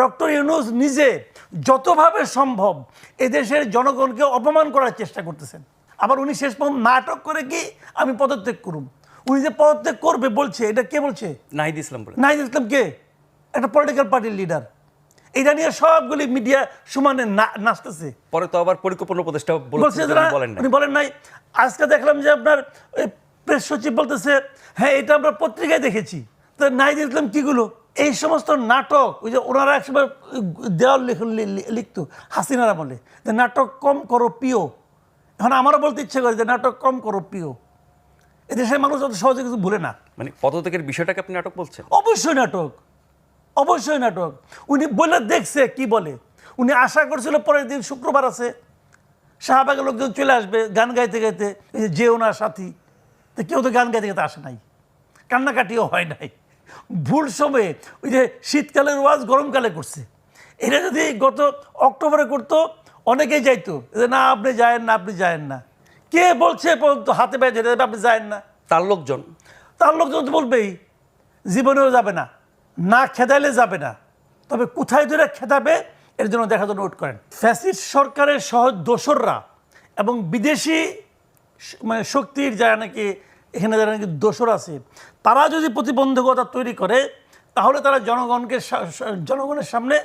Doctor Yunus নিজে যতভাবে সম্ভব এদেশের জনগণকে অপমান করার চেষ্টা করতেছেন। আবার উনি শেষ পর্যন্ত নাটক করে কি আমি পদত্যাগ করুন উনি যে পদত্যাগ করবে বলছে এটা কে বলছে? নাহিদ ইসলাম বলে। নাহিদ ইসলাম কে? একটা পলিটিক্যাল পার্টির লিডার এটা নিয়ে সবগুলি মিডিয়া সমানে নাচতেছে। পরে তো আবার পরিকল্পনা উপদেষ্টা বলছে উনি বলেন নাই। আজকে দেখলাম যে আপনার প্রেস সচিব বলতেছে হ্যাঁ এটা আমরা পত্রিকায় দেখেছি। তো নাই ইসলাম কিগুলো এই সমস্ত নাটক ওই যে ওনারা একসময় দেওয়াল লিখতো হাসিনারা বলে যে নাটক কম করো পিও। এখন আমারও বলতে ইচ্ছে করে যে নাটক কম করো পিও। এদেশের মানুষ অত সহজে কিছু ভুলে না। মানে পদত্যাগের বিষয়টাকে আপনি নাটক বলছেন? অবশ্যই নাটক অবশ্যই নাটক। উনি বলে দেখছে কি বলে। উনি আশা করছিল পরের দিন শুক্রবার আছে। শাহবাগের লোকজন চলে আসবে গান গাইতে গাইতে যে ওনার সাথী তো কেউ তো গান গাইতে গাইতে আসে নাই। কান্নাকাটিও হয় নাই। ভুল সময়ে ওই যে শীতকালের ওয়াজ গরমকালে করছে। এটা যদি গত অক্টোবরে করতো অনেকেই যাইতো। যে না আপনি যায়েন না আপনি যায়েন না। কে বলছে পর্যন্ত হাতে পায়ে যেতে আপনি যায়েন না। তার লোকজন। তার লোকজন তো বলবেই জীবনেও যাবে না। না খেদাইলে যাবে না। তবে কোথায় ধরে খেদাবে এর জন্য দেখা জন্য নোট করেন। ফ্যাসিস্ট সরকারের সহজ দোসররা এবং বিদেশি মানে শক্তির যারা নাকি এখানে যারা নাকি দোসর আছে, তারা যদি প্রতিবন্ধকতা তৈরি করে, তাহলে তারা জনগণকে জনগণের সামনে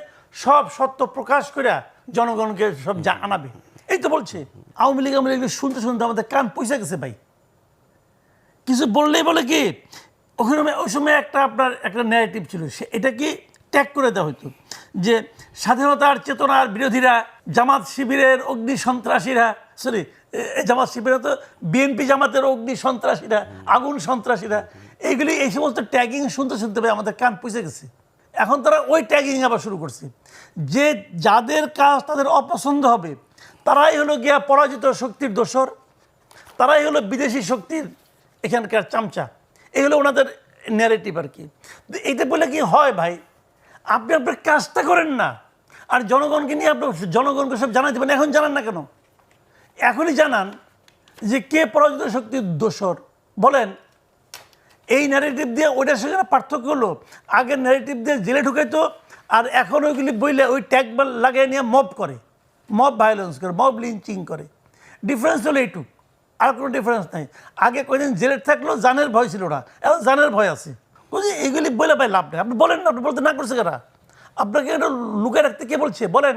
সব সত্য প্রকাশ করে জনগণকে সব যা আনাবে। এই তো বলছে, আওয়ামী লীগ আওয়ামী লীগ শুনতে শুনতে আমাদের কান পয়সা গেছে ভাই। কিছু বললেই বলে কি, ওখানে ওই সময় একটা আপনার একটা ন্যারেটিভ ছিল, সে এটা কি ট্যাগ করে দেওয়া হতো যে স্বাধীনতার চেতনার বিরোধীরা, জামাত শিবিরের অগ্নি সন্ত্রাসীরা সরি জামাত শিবিরে তো বিএনপি জামাতের অগ্নি সন্ত্রাসীরা, আগুন সন্ত্রাসীরা, এইগুলি এই সমস্ত ট্যাগিং শুনতে শুনতে ভাই আমাদের কান পুষে গেছে। এখন তারা ওই ট্যাগিং আবার শুরু করছে। যে যাদের কাজ তাদের অপছন্দ হবে, তারাই হলো গিয়া পরাজিত শক্তির দোসর তারাই হলো বিদেশি শক্তির এখানকার চামচা। এই হলো ওনাদের ন্যারেটিভ আর কি। এইটা বলে কি হয় ভাই? আপনি আপনার কাজটা করেন না। আর জনগণকে নিয়ে আপনার জনগণকে সব জানাই দেবেন এখন জানান না কেন? এখনই জানান যে কে পরাজিত শক্তির দোষর। বলেন, এই ন্যারেটিভ দিয়ে ওইটার সঙ্গে পার্থক্য হলো, আগের ন্যারেটিভ দিয়ে জেলে ঢুকাইতো, আর এখন ওইগুলি বইলে ওই ট্যাগ লাগিয়ে নিয়ে মব করে। মব ভায়োলেন্স করে মব লিঞ্চিং করে। ডিফারেন্স হলো এইটুক, আর কোনো ডিফারেন্স নাই। আগে কয়দিন জেলে থাকল, জানের ভয় ছিল না এখন জানের ভয় আছে। বুঝলি এগুলি বলে ভাই লাভ নেই। আপনি বলেন না, আপনি বলতে না করছে কারা আপনাকে এটা লুকিয়ে রাখতে কে বলছে? বলেন।